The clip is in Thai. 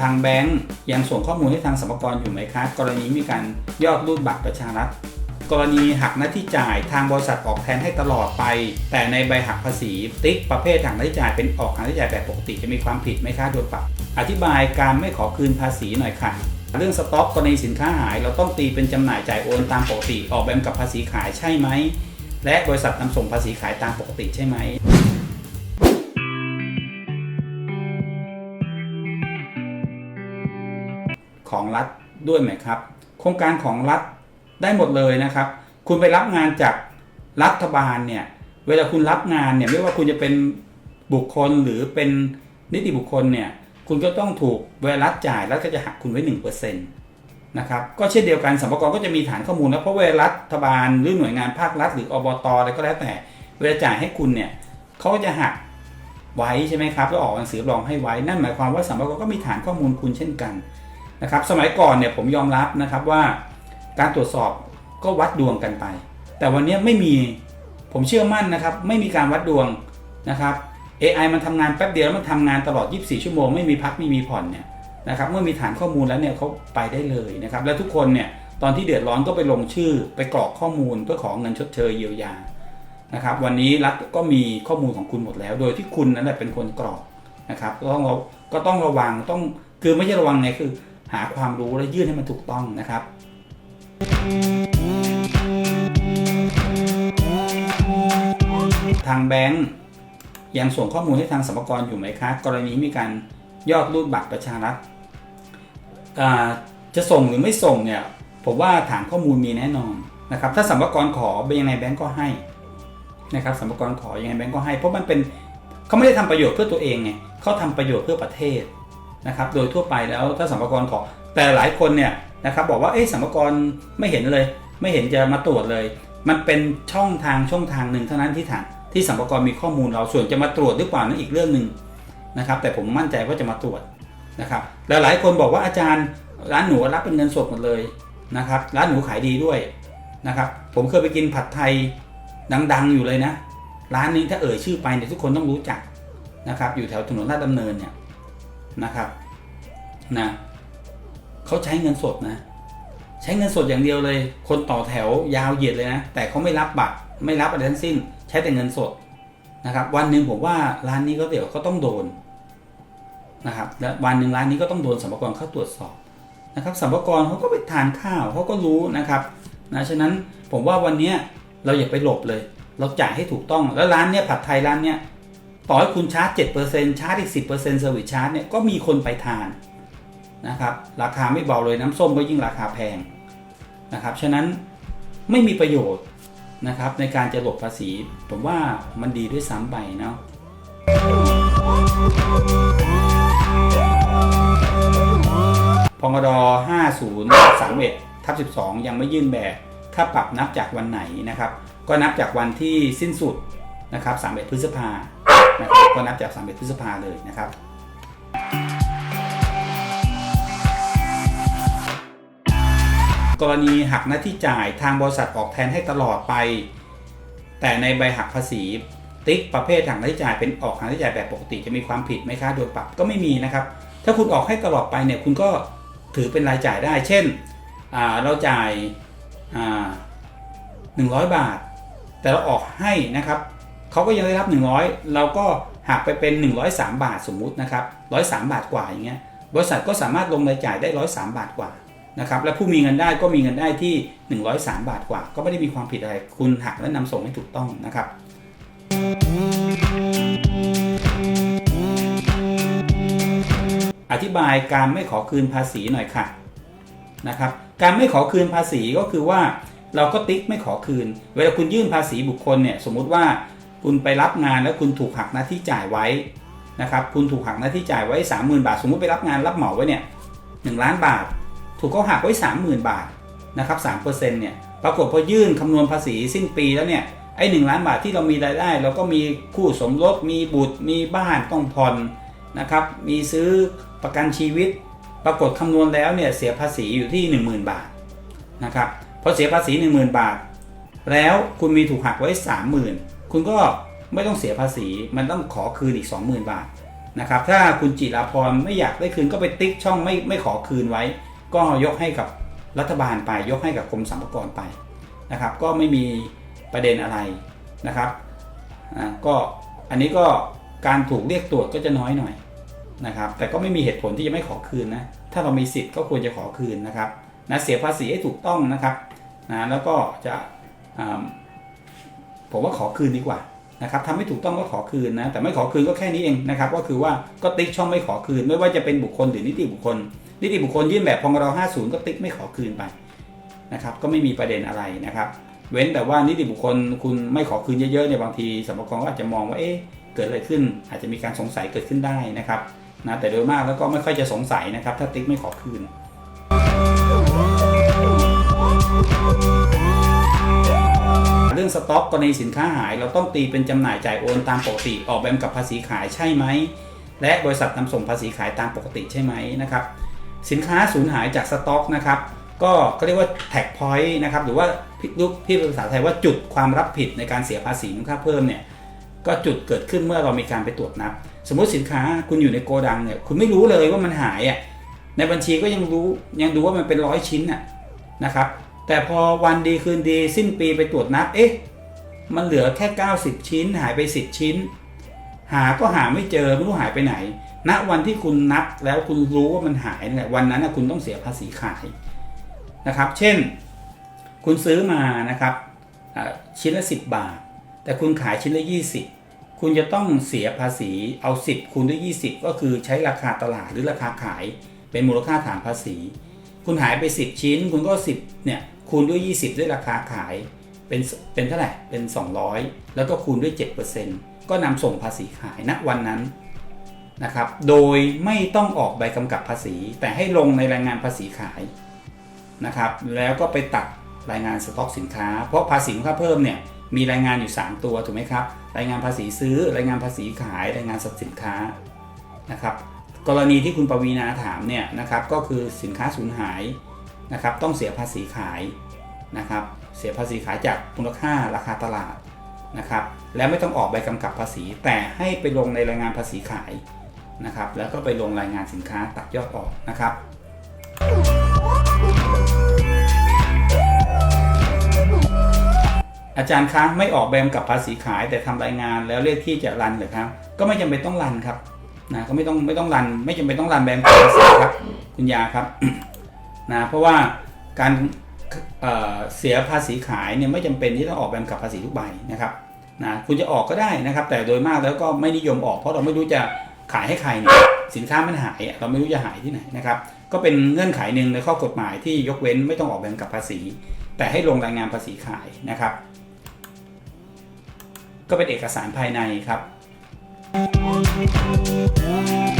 ทางแบงก์ยังส่งข้อมูลให้ทางสรรพากรอยู่ไหมคะ กรณีมีการยอดรูดบัตรประชารัฐ กรณีหักหน้าที่จ่ายทางบริษัทออกแทนให้ตลอดไป แต่ในใบหักภาษีติ๊กประเภทหักหน้าที่จ่ายเป็นออกหักหน้าที่จ่ายแบบปกติจะมีความผิดไหมคะโดนปรับอธิบายการไม่ขอคืนภาษีหน่อยค่ะ เรื่องสต็อกกรณีสินค้าหาย เราต้องตีเป็นจำหน่ายจ่ายโอนตามปกติ ออกแบบกับภาษีขายใช่ไหมและบริษัทนำส่งภาษีขายตามปกติใช่ไหม ของรัฐด้วยไหมครับ โครงการของรัฐได้หมดเลยนะครับ คุณไปรับงานจากรัฐบาลเนี่ย เวลาคุณรับงานเนี่ยไม่ว่าคุณจะเป็นบุคคลหรือเป็นนิติบุคคลเนี่ย คุณก็ต้องถูกเวลารัฐจ่ายรัฐก็จะหักคุณไว้หนึ่งเปอร์เซ็นต์นะครับก็เช่นเดียวกันสรรพากรก็จะมีฐานข้อมูลแล้วเพราะเวลารัฐบาลหรือหน่วยงานภาครัฐหรืออบตอะไรก็แล้วแต่ เวลาจ่ายให้คุณเนี่ยเขาก็จะหักไว้ใช่ไหมครับแล้วออกหนังสือรับรองให้ไว้นั่นหมายความว่าสรรพากรก็มีฐานข้อมูลคุณเช่นกัน นะครับสมัยก่อนเนี่ยผมยอมรับนะครับว่าการตรวจสอบก็วัดดวงกันไป แต่วันนี้ไม่มีผมเชื่อมั่นนะครับไม่มีการวัดดวงนะครับ AI มันทำงานแป๊บเดียวแล้วมันทำงานตลอด 24 ชั่วโมงไม่มีพักไม่มีผ่อนเนี่ยนะครับเมื่อมีฐานข้อมูลแล้วเนี่ยเขาไปได้เลยนะครับและทุกคนเนี่ยตอนที่เดือดร้อนก็ไปลงชื่อ ไปกรอกข้อมูลเพื่อขอเงินชดเชยเยียวยานะครับวันนี้รัฐก็มีข้อมูลของคุณหมดแล้ว โดยที่คุณนั่นแหละเป็นคนกรอกนะครับก็ต้องก็ต้องระวังต้องคือไม่ใช่ระวังไงคือ หาความรู้และยื่นให้มันถูกต้องนะครับทางแบงก์ยังส่งข้อมูลให้ทางสรรพากรอยู่ไหมคะ กรณีมีการยอดรูดบัตรประชารัฐจะส่งหรือไม่ส่งเนี่ยผมว่าฐานข้อมูลมีแน่นอนนะครับ ถ้าสรรพากรขอเป็นยังไงแบงก์ก็ให้นะครับสรรพากรขอยังไงแบงก์ก็ให้ เพราะมันเป็นเขาไม่ได้ทำประโยชน์เพื่อตัวเองไงเขาทำประโยชน์เพื่อประเทศ นะครับโดยทั่วไปแล้วถ้าสัมภากรขอแต่หลายคนเนี่ยนะครับบอกว่าเอ๊ะสัมภากรไม่เห็นเลย ไม่เห็นจะมาตรวจเลย มันเป็นช่องทางช่องทางหนึ่งเท่านั้นที่ฐานที่สัมภากรมีข้อมูลเราส่วนจะมาตรวจหรือเปล่านั้นอีกเรื่องหนึ่งนะครับแต่ผมมั่นใจว่าจะมาตรวจนะครับแล้วหลายคนบอกว่าอาจารย์ร้านหนูรับเป็นเงินสดหมดเลยนะครับร้านหนูขายดีด้วยนะครับผมเคยไปกินผัดไทยดังๆอยู่เลยนะ ร้านนี้ถ้าเอ่ยชื่อไปเนี่ยทุกคนต้องรู้จักนะครับอยู่แถวถนนลาดดำเนินเนี่ย นะครับนะเขาใช้เงินสดนะ ใช้เงินสดอย่างเดียวเลย คนต่อแถวยาวเหยียดเลยนะ แต่เขาไม่รับบัตรไม่รับอะไรทั้งสิ้น ใช้แต่เงินสดนะครับ วันหนึ่งผมว่าร้านนี้ก็เดี๋ยวเขาต้องโดนนะครับและวันหนึ่งร้านนี้ก็ต้องโดนสัมภากรเข้าตรวจสอบนะครับสัมภากรเขาก็ไปทานข้าวเขาก็รู้นะครับนะฉะนั้นผมว่าวันนี้เราอย่าไปหลบเลย เราจ่ายให้ถูกต้อง แล้วร้านเนี้ยผัดไทยร้านเนี้ย ต่อให้คุณชาร์จ 7%ชาร์จอีก 10%เซอร์วิสชาร์จเนี่ยก็มีคนไปทานนะครับราคาไม่เบาเลยน้ำส้มก็ยิ่งราคาแพงนะครับฉะนั้นไม่มีประโยชน์นะครับในการจะหลบภาษี ผมว่ามันดีด้วยซ้ำไปเนาะพงด5031ทับ12 ยังไม่ยื่นแบบค่าปรับนับจากวันไหนนะครับ ก็นับจากวันที่สิ้นสุดนะครับ31 พฤษภา นะครับก็นับจาก 31 พฤษภาเลยนะครับกรณีหักหน้าที่จ่ายทางบริษัทออกแทนให้ตลอดไป แต่ในใบหักภาษี ติ๊กประเภทหักหน้าที่จ่ายเป็นออกหักหน้าที่จ่ายแบบปกติจะมีความผิดไหมคะโดนปรับก็ไม่มีนะครับ ถ้าคุณออกให้ตลอดไปเนี่ยคุณก็ถือเป็นรายจ่ายได้ เช่นเราจ่ายอ่า100บาท แต่เราออกให้นะครับ เขาก็ยังได้รับ 100 เราก็หักไปเป็น 103 บาทสมมุตินะครับ103 บาทกว่าอย่างเงี้ยบริษัทก็สามารถลงรายจ่ายได้ 103 บาทกว่านะครับและผู้มีเงินได้ก็มีเงินได้ที่ 103 บาทกว่า ก็ไม่ได้มีความผิดอะไรคุณหักและนำส่งให้ถูกต้องนะครับอธิบายการไม่ขอคืนภาษีหน่อยค่ะนะครับการไม่ขอคืนภาษีก็คือว่า เราก็ติ๊กไม่ขอคืน เวลาคุณยื่นภาษีบุคคลเนี่ยสมมุติว่า คุณไปรับงานแล้วคุณถูกหักหน้าที่จ่ายไว้นะครับคุณถูกหักหน้าที่จ่ายไว้ 30,000 บาท สมมุติไปรับงานรับเหมาไว้เนี่ยหล้านบาท ถูกเขาหักไว้ 30,000 บาทนะครับ3%เนี่ยปรากฏพอยื่นคำนวณภาษีสิ้นปีแล้วเนี่ยไอ้หล้านบาทที่เรามีรายได้ เราก็มีคู่สมรสมีบุตร มีบ้านต้องผ่อนนะครับมีซื้อประกันชีวิต ปรากฏคำนวณแล้วเนี่ยเสียภาษีอยู่ที่ 10,000 บาทนะครับพอเสียภาษี 10,000 บาท แล้วคุณมีถูกหักไว้ 30,000 คุณก็ไม่ต้องเสียภาษี มันต้องขอคืนอีก 20,000 บาทนะครับ ถ้าคุณจิราพรไม่อยากได้คืนก็ไปติ๊กช่องไม่ไม่ขอคืนไว้ ก็ยกให้กับรัฐบาลไป ยกให้กับกรมสรรพากรไปนะครับ ก็ไม่มีประเด็นอะไรนะครับอ่าก็อันนี้ก็การถูกเรียกตรวจก็จะน้อยหน่อยนะครับ แต่ก็ไม่มีเหตุผลที่จะไม่ขอคืนนะ ถ้าเรามีสิทธิ์ก็ควรจะขอคืนนะครับนะเสียภาษีให้ถูกต้องนะครับนะแล้วก็จะอ่า ผมว่าขอคืนดีกว่านะครับทำไม่ถูกต้องก็ขอคืนนะ แต่ไม่ขอคืนก็แค่นี้เองนะครับ ก็คือว่าก็ติ๊กช่องไม่ขอคืน ไม่ว่าจะเป็นบุคคลหรือนิติบุคคล นิติบุคคลยื่นแบบพงร50 ก็ติ๊กไม่ขอคืนไปนะครับ ก็ไม่มีประเด็นอะไรนะครับ เว้นแต่ว่านิติบุคคลคุณไม่ขอคืนเยอะๆเนี่ยบางทีสมภากรก็อาจจะมองว่าเอ๊ะเกิดอะไรขึ้น อาจจะมีการสงสัยเกิดขึ้นได้นะครับนะแต่โดยมากแล้วก็ไม่ค่อยจะสงสัยนะครับ ถ้าติ๊กไม่ขอคืน เรื่องสต็อกกรณีสินค้าหาย เราต้องตีเป็นจำหน่ายจ่ายโอนตามปกติ ออกแบบกับภาษีขายใช่ไหม และบริษัทนำส่งภาษีขายตามปกติใช่ไหมนะครับสินค้าสูญหายจากสต็อกนะครับก็ก็เรียกว่าแท็กพอยต์นะครับหรือว่าพี่ลูกพี่ภาษาไทยว่าจุดความรับผิดในการเสียภาษีมูลค่าเพิ่มเนี่ยก็จุดเกิดขึ้นเมื่อเรามีการไปตรวจนับ สมมติสินค้าคุณอยู่ในโกดังเนี่ยคุณไม่รู้เลยว่ามันหายอะในบัญชีก็ยังรู้ยังดูว่ามันเป็นร้อยชิ้นอะนะครับ แต่พอวันดีคืนดีสิ้นปีไปตรวจนับ เอ๊ะ มันเหลือแค่ 90 ชิ้น หายไป 10 ชิ้น หาก็หาไม่เจอไม่รู้หายไปไหนณวันที่คุณนับแล้วคุณรู้ว่ามันหายนี่ยวันนั้นนะคุณต้องเสียภาษีขายนะครับ เช่น คุณซื้อมานะครับชิ้นละ 10 บาท แต่คุณขายชิ้นละ 20 คุณจะต้องเสียภาษีเอา 10คูณด้วย 20 ก็คือใช้ราคาตลาดหรือราคาขาย เป็นมูลค่าฐานภาษี คุณหายไป 10 ชิ้น คุณก็ 10เนี่ยคูณด้วย 20 ด้วยราคาขายเป็นเป็นเท่าไหร่เป็น 200 แล้วก็คูณด้วย 7%ก็นำส่งภาษีขายณวันนั้นนะครับ โดยไม่ต้องออกใบกำกับภาษี แต่ให้ลงในรายงานภาษีขายนะครับ แล้วก็ไปตัดรายงานสต็อกสินค้า เพราะภาษีมูลค่าเพิ่มเนี่ยมีรายงานอยู่ 3 ตัวถูกไหมครับ รายงานภาษีซื้อ รายงานภาษีขาย รายงานสต็อกสินค้านะครับ กรณีที่คุณปวีนาถามเนี่ยนะครับก็คือสินค้าสูญหายนะครับต้องเสียภาษีขายนะครับเสียภาษีขายจากมูลค่าราคาตลาดนะครับและไม่ต้องออกใบกำกับภาษี แต่ให้ไปลงในรายงานภาษีขายนะครับแล้วก็ไปลงรายงานสินค้าตัดยอดออกนะครับอาจารย์คะไม่ออกใบกำกับภาษีขายแต่ทำรายงานแล้วเรียกที่จะรันเหรือครับ ก็ไม่จำเป็นต้องรันครับ นะก็ไม่ต้องไม่ต้องรัน ไม่จำเป็นต้องรันใบกำกับภาษีครับ คุณยาครับนะเพราะว่าการเเสียภาษีขายเนี่ยไม่จำเป็นที่ต้องออกใบกำกับภาษีทุกใบนะครับนะคุณจะออกก็ได้นะครับ แต่โดยมากแล้วก็ไม่นิยมออกเพราะเราไม่รู้จะขายให้ใครเนี่ยสินค้ามันหายเราไม่รู้จะหายที่ไหนนะครับ ก็เป็นเงื่อนไขหนึ่งในข้อกฎหมายที่ยกเว้นไม่ต้องออกใบกำกับภาษี แต่ให้ลงรายงานภาษีขายนะครับ ก็เป็นเอกสารภายในครับ Thank you.